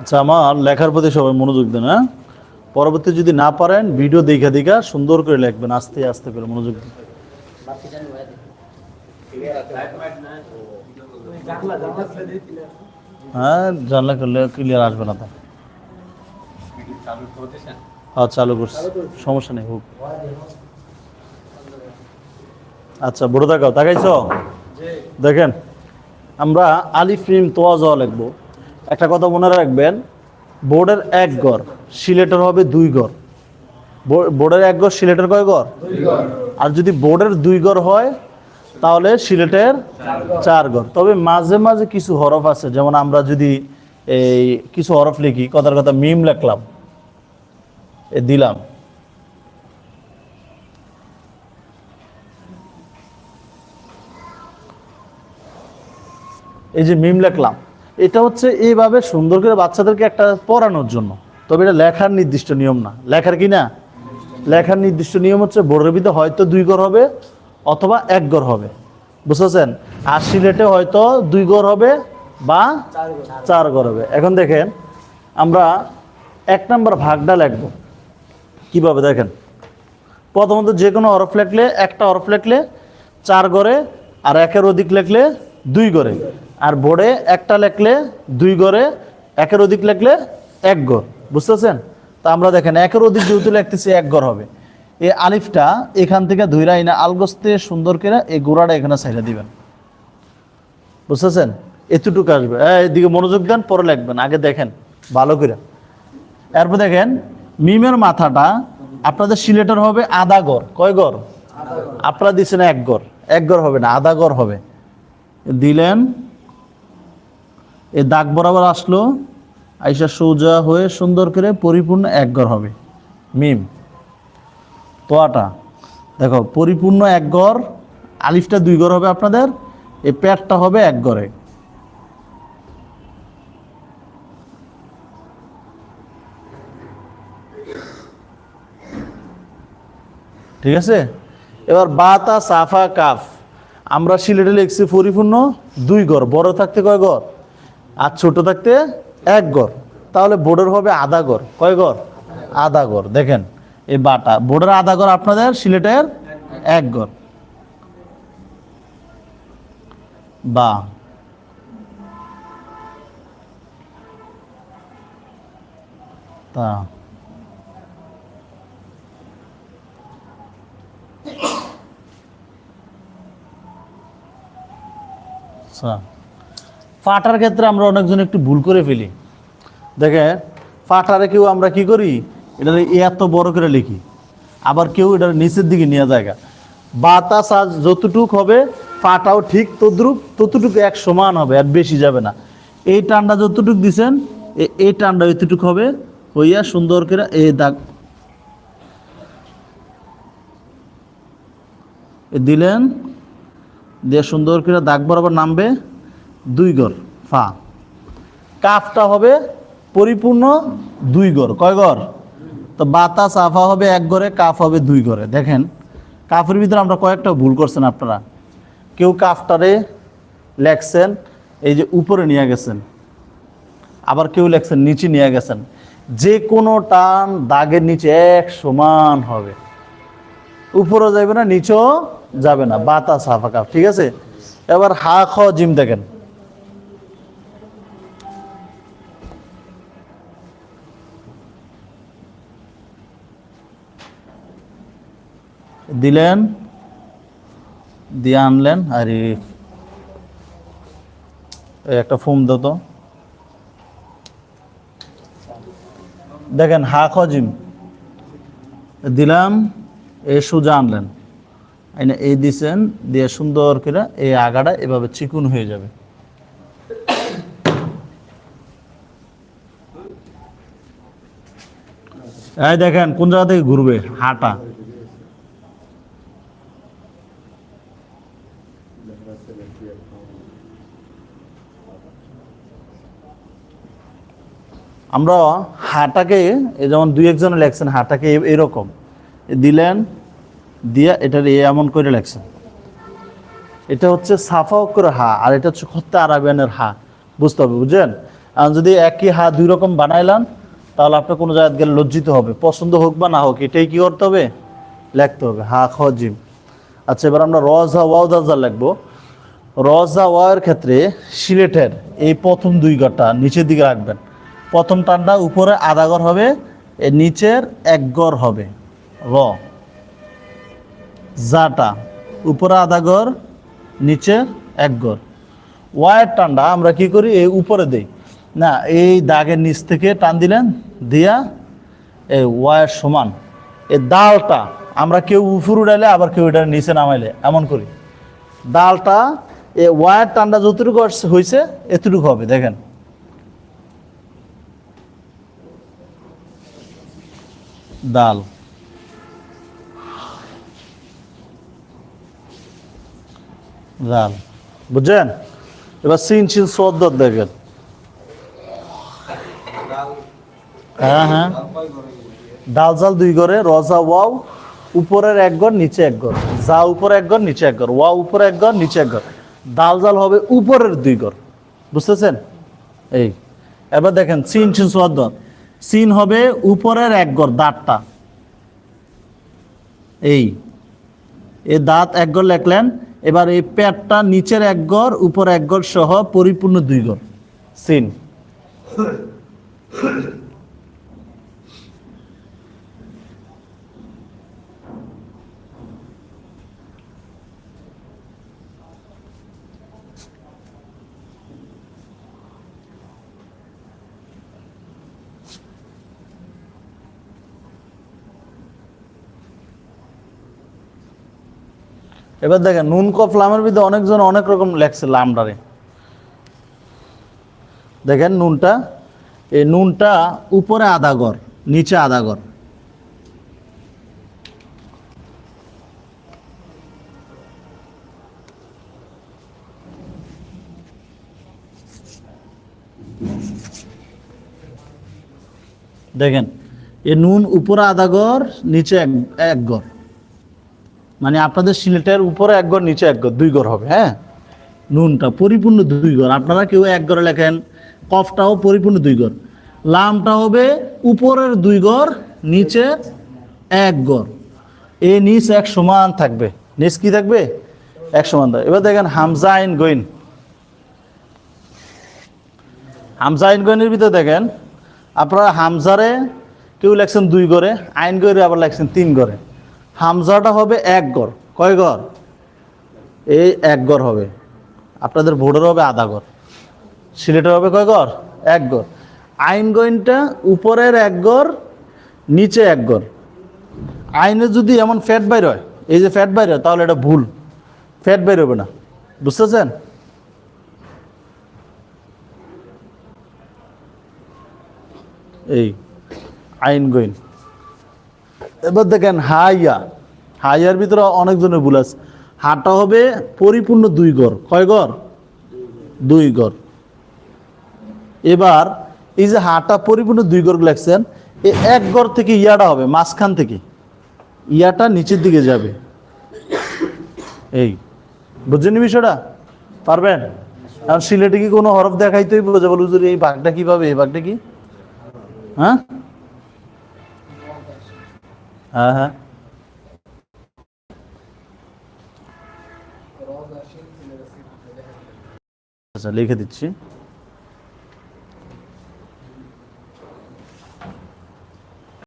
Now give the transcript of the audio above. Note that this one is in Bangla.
আচ্ছা আমার লেখার প্রতি সবাই মনোযোগ দেন হ্যাঁ? পরবর্তী যদি না পারেন, ভিডিও দেখা দেখা সুন্দর করে লিখবেন, আস্তে আস্তে করে মনোযোগ দিন। হ্যাঁ জানলা করলে ক্লিয়ার আসবে না তো। হ্যাঁ চালু করছি। সমস্যা নেই, হোক। আচ্ছা বড় দেখাও দেখাইছ দেখেন, আমরা আলিফ, মিম, তোয়া লিখব। একটা কথা মনে রাখবেন বোর্ডের এক গড় সিলেটের হবে দুই গড় বোর্ডের এক গড় সিলেটের কয় গড় আর যদি বোর্ডের দুই গড় হয় তাহলে সিলেটের চার গড় তবে মাঝে মাঝে কিছু হরফ আছে যেমন আমরা যদি এই কিছু হরফ লিখি কথার কথা মিম লেখলাম এ দিলাম। এই যে মিম লেখলাম এটা হচ্ছে এইভাবে সুন্দর করে বাচ্চাদেরকে একটা পড়ানোর জন্য। তবে এটা লেখার নির্দিষ্ট নিয়ম না। লেখার কি না? লেখার নির্দিষ্ট নিয়ম হচ্ছে বোর্ডের হয়তো দুই গড় হবে অথবা এক গড় হবে। বুঝতেছেন আর সিলেটে হয়তো দুই গড় হবে বা চার গড় হবে। এখন দেখেন, আমরা এক নম্বর ভাগটা লিখব। কীভাবে দেখেন? প্রথমত যে কোনো হরফ লেখলে, একটা হরফ লেখলে চার গড়ে আর একের অধিক লেখলে দুই গড়ে। আর বোর্ডে একটা লেখলে দুই গড়ে একের অধিক লেখলে এক গড়। বুঝতেছেন? তা আমরা দেখেন একের অধিক যেহেতু লিখতেছি এক গড় হবে। এই আলিফটা এখান থেকে ধুইরা না আলগস্তে সুন্দর করে এই গোড়াটা এখানে সাইডে দিবেন। বুঝতেছেন? এতটুকু আসবে। এদিকে মনোযোগ দেন পরে লেখবেন। আগে দেখেন ভালো করে। এরপর দেখেন মিমের মাথাটা আপনাদের সিলেটের হবে আধা গড়। কয় গড়। আপনারা দিচ্ছেন এক গড়। এক গড় হবে না আধা গড় হবে। দিলেন এ দাগ বরাবর আসলো, আইসা সোজা হয়ে সুন্দর করে পরিপূর্ণ এক গড় হবে। মিম, তোয়াটা। দেখো, পরিপূর্ণ এক গড় আলিফটা দুই ঘর হবে আপনাদের এই প্যাটটা হবে এক ঘরে। ঠিক আছে? এবার বাতা সাফা কাফ। আমরা সিলেটে লিখছি পরিপূর্ণ দুই গড় বড় থাকতে কয় গড় আর ছোট থাকতে এক গড়। তাহলে বোর্ডের হবে আধা গড়। কয় গড়? আধা গড়। দেখেন, এই বাটা। বোর্ডের আধা গড় আপনাদের, সিলেটের এক গড়। বা। তা। আচ্ছা ফাটার ক্ষেত্রে আমরা অনেকজন একটু ভুল করে ফেলি। দেখে ফাটারে কেউ আমরা কি করি? এটা এত বড় করে লিখি। আবার কেউ এটা নিচের দিকে নিয়ে জায়গা বাতাস আজ যতটুক হবে, ফাটাও ঠিক তদ্রুপ, ততটুকু এক সমান হবে, আর বেশি যাবে না। এই টানটা যতটুক দিছেন এই টানটা এতটুক হবে, হইয়া সুন্দর করে এই দাগ দিলেন, দিয়ে সুন্দর করে দাগ বরাবর নামবে। দুই গড়, ফা। কাফটা হবে পরিপূর্ণ দুই গড়, কয় গড়? তো বাতাস আফা হবে এক গড়ে, কাফ হবে দুই গড়ে। দেখেন, কাফের ভিতরে আমরা কয়েকটা ভুল করছেন আপনারা। কেউ কাফটারে লেখছেন, এই যে উপরে নিয়ে গেছেন। আবার কেউ লেখছেন, নিচে নিয়ে গেছেন। যে কোনো টান দাগের নিচে এক সমান হবে। উপরও যাবে না, নিচেও যাবে না। বাতাস হাফা কাপ ঠিক আছে? এবার হা, খ, জিম দেখেন। দিলেন, দিয়ে আনলেন, আর একটা ফোম দাও তো। দেখেন, হা খ জিম। দিলাম এ সুজা আনলেন। আইনা এই দিছেন, দিয়ে সুন্দর করে এই আগাটা এভাবে চিকুন হয়ে যাবে। এই দেখেন, কোন জায়গা থেকে ঘুরবে? হাঁটা। আমরা হাটাকে যেমন দুই একজনে লেখছেন, হাটাকে এরকম। দিলেন, দিয়া এটার এ এমন করে লেখছেন। এটা হচ্ছে সাফা অক্ষর হা, আর এটা হচ্ছে খত্তা আরাবিয়ানের হা। বুঝতে হবে, বুঝলেন? আর যদি একই হা দুই রকম বানাইলাম তাহলে আপনার কোনো জায়গায় গেলে লজ্জিত হবে। পছন্দ হোক বা না হোক, এটাই কি করতে হবে? লিখতে হবে, হা, খ, জিম। আচ্ছা এবার আমরা রজা ওয়াও দাজা লিখব। রজা ওয়াওয়ের ক্ষেত্রে সিলেটের এই প্রথম দুই গড়টা নিচের দিকে রাখবেন। প্রথম টানটা উপরে আধা গড় হবে নিচের এক গড় হবে। র। জাটা, উপরে আধা গড় নিচে এক গড় ওয়ার টানটা আমরা কি করি? এই উপরে দেই। না, এই দাগের নিচ থেকে টান দিলেন, দিয়া এই ওয়ার সমান। এই ডালটা আমরা কেউ উপর উঠাইলে আবার কেউ এটা নিচে নামাইলে, এমন করি। ডালটা, এ ওয়ার টানটা যতটুকু হয়েছে এতটুকু হবে, দেখেন। ডাল ডাল বুঝছেন? এবার সিন সিন সদ্দর দেখেন হ্যাঁ হ্যাঁ। ডাল জাল দুই গড়ে, রজা ওয়াও, উপরের এক গড়, নিচে এক ঘর যা উপরে এক ঘর নিচে এক ঘর ওয়া উপরে এক গড়, নিচে এক ঘর ডাল জাল হবে উপরের দুই গড়। বুঝতেছেন? এই। এবার দেখেন সিন সিন সদ্দর সিন হবে উপরের এক গড়, দাঁতটা। এই। এ দাঁত এক গড় লেখলেন, এবার এই প্যাটটা নিচের এক গড় উপর এক গড় সহ পরিপূর্ণ দুই গড়। সিন। এবার দেখেন, নুন কফ লামের ভিতরে অনেকজন অনেক রকম লেখছে লামডারে। দেখেন নুনটা, এই নুনটা উপরে আধা গড়, নিচে আধা গড়। দেখেন এ নুন উপরে আধা গড়, নিচে এক এক গড়। মানে আপনাদের সিলেটের উপরে এক ঘর, নিচে এক ঘর, দুই গড় হবে হ্যাঁ? নুনটা পরিপূর্ণ দুই গড় আপনারা কেউ এক গড়ে লেখেন, কফটাও পরিপূর্ণ দুই গড় লামটা হবে উপরের দুই গড় নিচে এক গড় এ নিচ এক সমান থাকবে। নিচ কি থাকবে? এক সমান থাকবে। এবার দেখেন হামজা আইন গইন। হামজা আইন গইনের ভিতরে দেখেন, আপনারা হামজারে কেউ লেখছেন দুই গড়ে আইন গড়ে আবার লেখছেন তিন গড়ে হামজাটা হবে এক গড়। কয় গড়? এই এক গড় হবে। আপনাদের ভোটের হবে আধা গড়। সিলেটের হবে কয় গড়? এক গড়। আইন গইনটা উপরের এক গড়, নিচে এক গড়। আইনে যদি এমন ফ্যাট বাইর হয়, এই যে ফ্যাট বাইর হয়, তাহলে এটা ভুল। ফ্যাট বাইর হবে না। বুঝতেছেন? এই আইন গইন। এবার দেখেন হাইয়া। হাইয়ার ভিতরে অনেকজনের ভুল আছে। হাটা হবে পরিপূর্ণ দুই গড় কয় গড় দুই গড় এবার এই যে হাটা পরিপূর্ণ দুই গড় লেখছেন এই এক গড় থেকে ইয়াটা হবে, মাঝখান থেকে। ইয়াটা নিচের দিকে যাবে। এই, বুঝছেন বিষয়টা? পারবেন? আর সিলেটে কি কোনো হরফ দেখাইতেই বোঝা বল এই বাঘটা কীভাবে? এই বাঘটা কি? হ্যাঁ? হ্যাঁ হ্যাঁ লিখে দিচ্ছি